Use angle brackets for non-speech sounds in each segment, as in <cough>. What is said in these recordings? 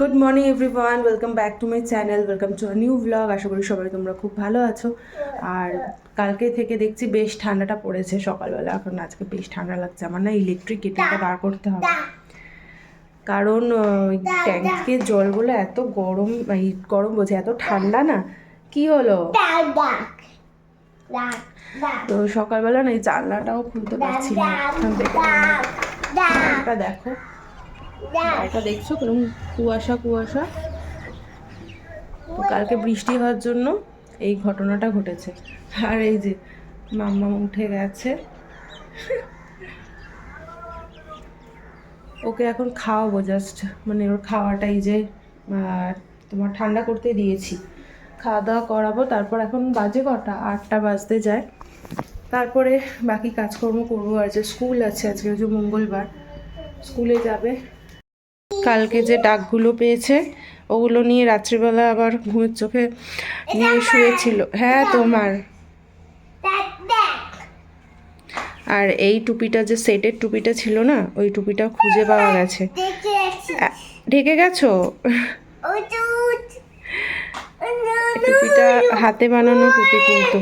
Good morning everyone welcome back to my channel welcome to new blog আশা করি সবাই তোমরা খুব ভালো আছো। আর কালকে থেকে দেখছি বেশ ঠান্ডাটা পড়েছে সকালবেলা। এখন আজকে বেশ ঠান্ডা লাগছে। আমার না ইলেকট্রিক কেটেলটা বার করতে হবে। কারণ ওই ট্যাঙ্কের জলগুলো এত গরম এই গরম বলছে এত ঠান্ডা না। কি হলো? তো সকালবেলা না এই জানলাটাও খুলতে পারছি না। দেখো। এটা দেখছ? কীরকম কুয়াশা কুয়াশা। তো কালকে বৃষ্টি হওয়ার জন্য এই ঘটনাটা ঘটেছে। আর এই যে মাম্মা উঠে গেছে। ওকে এখন খাওয়াবো জাস্ট মানে ওর খাওয়াটাই যে আহ, তোমার ঠান্ডা করতে দিয়েছি। খাওয়া দাওয়া করাবো তারপর এখন বাজে কটা? আটটা বাজতে যায়। তারপরে বাকি কাজকর্ম করব। আর যে স্কুল আছে আজকে হচ্ছে মঙ্গলবার। স্কুলে যাবে। কালকে যে ডাকগুলো পেয়েছে ওগুলো নিয়ে রাত্রিবেলা আবার ঘুমের চোখে নিয়ে শুয়েছিল। হ্যাঁ তোমার। আর এই টুপিটা যে সেটের টুপিটা ছিল না ওই টুপিটা খুঁজে পাওয়া গেছে। ঢেকে গেছো? টুপিটা হাতে বানানো টুপি কিন্তু।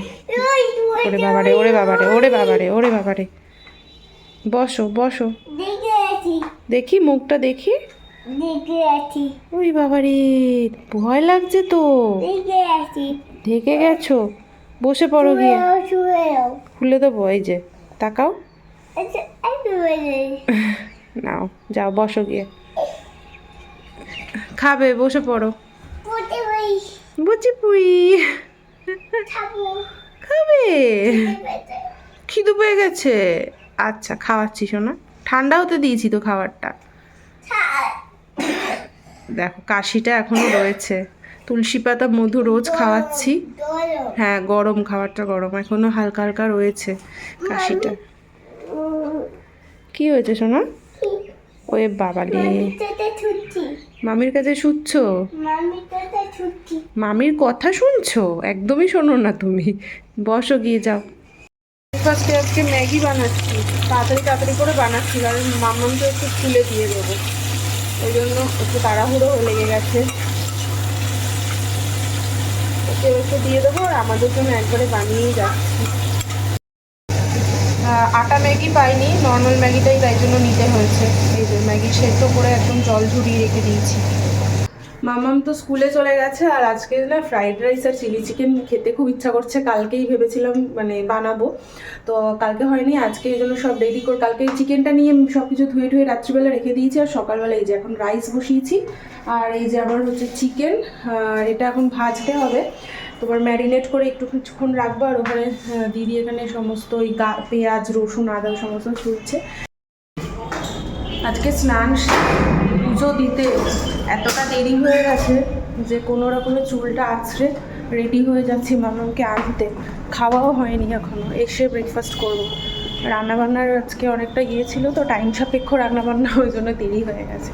ওরে বাবারে ওরে বাবারে ওরে বাবারে ওরে বাবারে। বসো বসো। দেখি মুখটা দেখি। ওই বাবারে ভয় লাগছে তো। ঢেকে গেছো? বসে পড়ো গিয়ে। খুলে দেবো এই যে। তাকাও। নাও যাও বসো গিয়ে। খাবে বসে পড়ো। বুঝি পুই। খাবে। খিদু পেয়ে গেছে। আচ্ছা খাওয়াচ্ছি শোনা ঠান্ডা হতে দিয়েছি তো খাবারটা। দেখো, কাশিটা এখনও রয়েছে। তুলসী পাতা, মধু রোজ খাওয়াচ্ছি। হ্যাঁ গরম, খাবারটা গরম। এখনও হালকা হালকা রয়েছে কাশিটা। কি হয়েছে সোনা? ওয়ে বাবালে। মামির কাছে শুচ্ছো? মামির কথা শুনছো? একদমই শোনো না তুমি। বসো, গিয়ে যাও। আজকে ম্যাগি বানাচ্ছি। তাড়াতাড়ি তাড়াতাড়ি করে বানাচ্ছি। কারণ মামানকে একটু খুলে দিয়ে দেবো। ওই জন্য একটু তাড়াহুড়ো হয়ে লেগে গেছে। ওকে একটু দিয়ে দেবো আর আমাদের জন্য একবারে বানিয়েই যাচ্ছি। আটা ম্যাগি পাইনি নর্মাল ম্যাগিটাই তাই জন্য নিতে হয়েছে। এই যে ম্যাগি সেদ্ধ করে একদম জল ঝুড়িয়ে রেখে দিয়েছি। মামাম তো স্কুলে চলে গেছে আর আজকে না ফ্রাইড রাইস আর চিলি চিকেন খেতে খুব ইচ্ছা করছে। কালকেই ভেবেছিলাম মানে বানাবো। তো কালকে হয়নি, আজকে এই জন্য সব রেডি করে কালকে চিকেনটা নিয়ে সব কিছু ধুয়ে ধুয়ে রাত্রিবেলা রেখে দিয়েছি আর সকালবেলা এই যে এখন রাইস বসিয়েছি। আর এই যে আমার হচ্ছে চিকেন আর এটা এখন ভাজতে হবে। তোমার ম্যারিনেট করে একটু কিছুক্ষণ রাখব আর ওখানে দিদি এখানে সমস্ত ওই গা, পেঁয়াজ, রসুন, আদা সমস্ত ছুলছে আজকে স্নান পুজো দিতে এতটা দেরি হয়ে গেছে যে কোনো রকমের চুলটা আছড়ে রেডি হয়ে যাচ্ছি মামাকে আনতে। খাওয়াও হয়নি এখনও, এসে ব্রেকফাস্ট করব। রান্নাবান্নার আজকে অনেকটা ইয়ে ছিল তো টাইম সাপেক্ষ রান্নাবান্না, ওই জন্য দেরি হয়ে গেছে।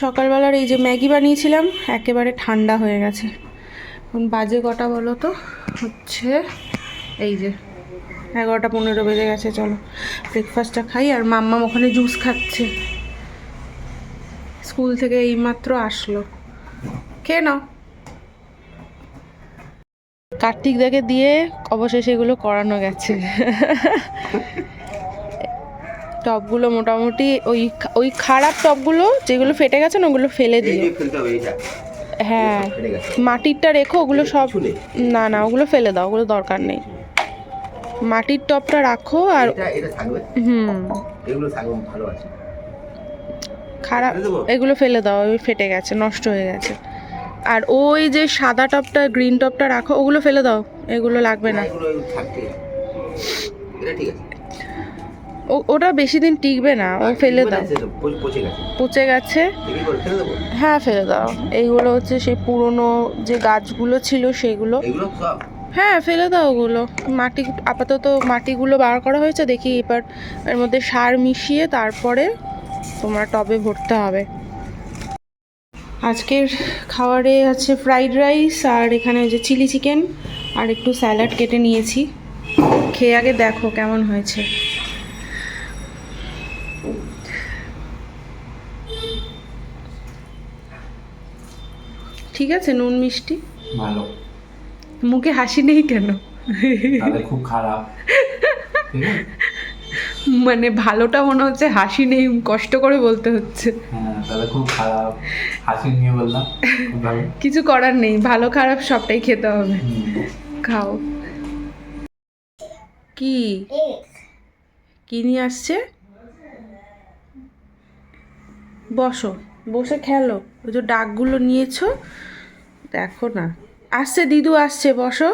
সকালবেলার এই যে ম্যাগি বানিয়েছিলাম, একেবারে ঠান্ডা হয়ে গেছে। এখন বাজে কটা বলো তো? হচ্ছে এই যে এগারোটা পনেরো বেজে গেছে, চলো। ব্রেকফাস্টটা খাই আর মাম্মাম ওখানে জুস খাচ্ছে। স্কুল থেকে এইমাত্র আসলো। খেয়ে নাও। কার্তিক দাকে দিয়ে অবশেষে এগুলো করানো গেছে। টপগুলো মোটামুটি ওই ওই খারাপ টপগুলো যেগুলো ফেটে গেছে না ওগুলো ফেলে এই দিও। যে ফেলতে হবে এইটা। হ্যাঁ মাটিরটা রেখো ওগুলো সব না না ওগুলো ফেলে দাও ওগুলো দরকার নেই। মাটির টপটা রাখো আর এটা এটা থাকবে হুম। খারাপ এগুলো ফেলে দাও ওই ফেটে গেছে নষ্ট হয়ে গেছে। আর ওই যে সাদা টপটা গ্রিন টপটা রাখো ওগুলো ফেলে দাও এগুলো লাগবে না। ওটা বেশি দিন টিকবে না ও ফেলে দাও। পচে- গেছে। হ্যাঁ ফেলে দাও। এইগুলো হচ্ছে সেই পুরনো যে গাছগুলো ছিল সেগুলো। হ্যাঁ ফেলে দাও ওগুলো। মাটি আপাতত মাটিগুলো বার করা হয়েছে দেখি এবার এর মধ্যে সার মিশিয়ে তারপরে তোমার টবে ভরতে হবে। আজকের খাবারে আছে ফ্রাইড রাইস আর এখানে যে চিলি চিকেন আর একটু স্যালাড কেটে নিয়েছি। খেয়ে আগে দেখো কেমন হয়েছে। ঠিক আছে নুন মিষ্টি? ভালো। মুখে হাসি নেই কেন? খুব খারাপ। মানে ভালোটা মনে হচ্ছে হাসি নেই কষ্ট করে বলতে হচ্ছে। হ্যাঁ তাহলে খুব খারাপ। হাসি নিয়ে বললাম কিছু করার নেই ভালো খারাপ সবটাই খেতে হবে। খাও। কি? কি নিয়ে আসছে? বসো বসে খেলো। ওই যে ডাকগুলো নিয়েছো দেখো না। আসছে দিদু আসছে বসো।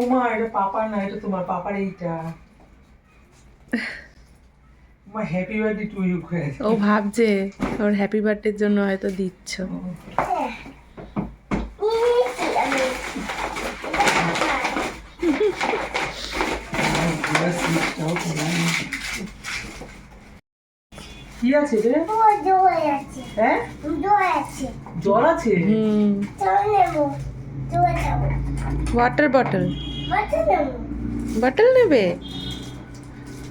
তোমার এটা পাপার না এটা তোমার পাপার এইটা। মা হ্যাপি বার্থডে টু ইউ করে ও ভাবছে ওর হ্যাপি বার্থডের জন্য হয়তো দিচ্ছ। কি আছে রে? হ্যাঁ? জল আছে? হুম। ওয়াটার বটল বটল নেবে।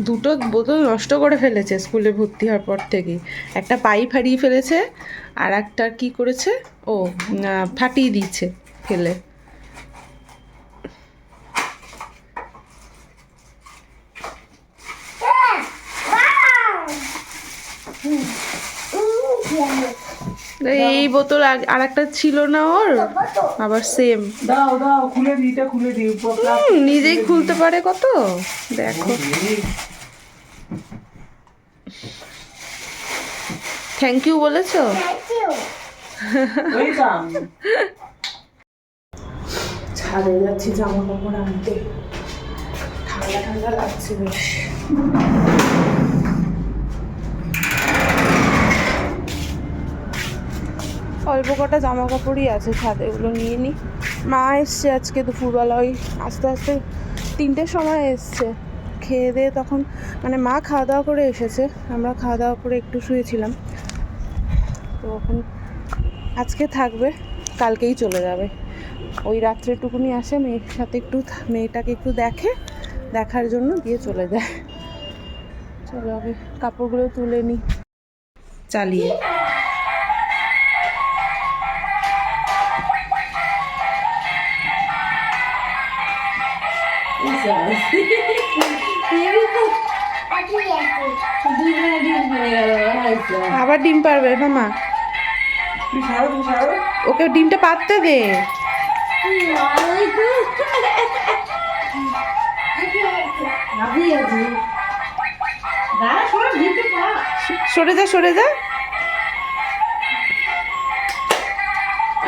দুটো বোতল নষ্ট করে ফেলেছে স্কুলে ভর্তি হওয়ার পর থেকে একটা পাইপ হারিয়ে ফেলেছে আর একটা কি করেছে? ও ফাটিয়ে দিচ্ছে ফেলে এই বোতল আর একটা ছিল না ওর? আবার সেম দাও দাও খুলে দি এটা খুলে দি নিজেই খুলতে পারে কত? দেখো। থ্যাংক ইউ বলেছ? ওয়েলকাম ছাদে যাচ্ছি জামা কাপড় আনতে। ঠান্ডা ঠান্ডা লাগছে বেশ। অল্প কটা জামা কাপড়ই আছে, ছাদে ওগুলো নিয়ে নিই মা এসছে আজকে দুপুরবেলা, ওই আস্তে আস্তে তিনটের সময় এসছে। খেয়ে দিয়ে তখন মানে মা খাওয়া দাওয়া করে এসেছে, আমরা খাওয়া দাওয়া করে একটু শুয়েছিলাম। তো এখন আজকে থাকবে, কালকেই চলে যাবে। ওই রাত্রেটুকুনি আসে, মেয়ের সাথে একটু মেয়েটাকে একটু দেখে, দেখার জন্য দিয়ে চলে যায়। চলো আগে কাপড়গুলো তুলে নিই চালিয়ে। <laughs> আবার ডিম পারবে, মামা। ওকে ডিমটা পাততে দে। সরে যা সরে যা।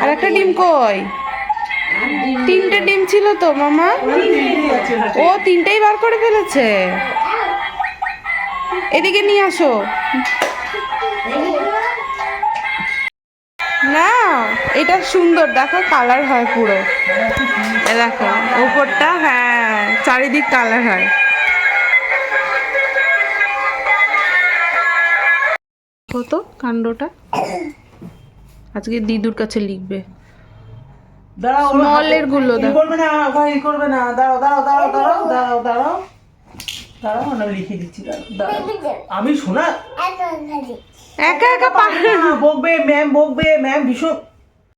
আর একটা ডিম কই? তিনটে ডিম ছিল তো, মামা? ও তিনটেই বার করে ফেলেছে? এদিকে নিয়ে আসো। না, এটা সুন্দর, দেখো কালার হয় পুরো। দেখো উপরটা হ্যাঁ চারিদিক কালার হয়। কত কাণ্ডটা। আজকে দিদুর কাছে লিখবে। দাঁড়াও এরগুলো দাও। করবে না ভাই করবে না। দাঁড়াও দাঁড়াও দাঁড়াও দাঁড়াও দাঁড়াও দাঁড়াও। দাঁড়াও আমি লিখে দিচ্ছি দাঁড়াও দাঁড়াও। আমি শোনা? একা একা বকবে ম্যাম বকবে ম্যাম ভীষণ